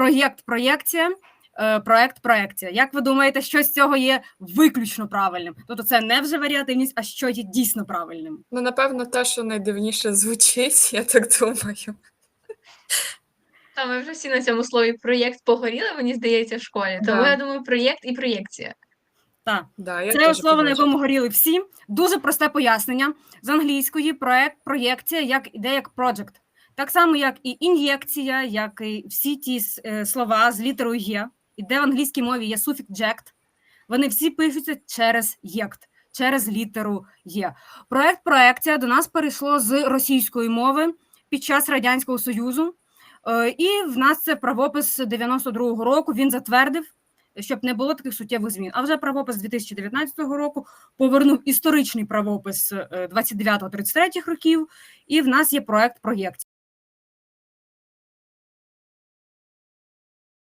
проєкт, проєкція, е, проект, проекція. Як ви думаєте, що з цього є виключно правильним? Тобто це не вже варіативність, а що є дійсно правильним? Ну, напевно, те, що найдивніше звучить, я так думаю. Та ми вже всі на цьому слові проєкт погоріли, мені здається, в школі. Тому Да. я думаю, проєкт і проєкція. Так. Да, я Це слово, на якому горіли всі. Дуже просте пояснення. З англійської проект, проєкція, як іде як project. Так само, як і ін'єкція, як і всі ті е, слова з літерою «є», іде в англійській мові є суфікс «джект», вони всі пишуться через «єкт», через літеру «є». Проект проекція до нас перейшло з російської мови під час Радянського Союзу. Е, І в нас це правопис 92-го року. Він затвердив, щоб не було таких суттєвих змін. А вже правопис 2019 року повернув історичний правопис е, 29-33 років, і в нас є проект проєкт.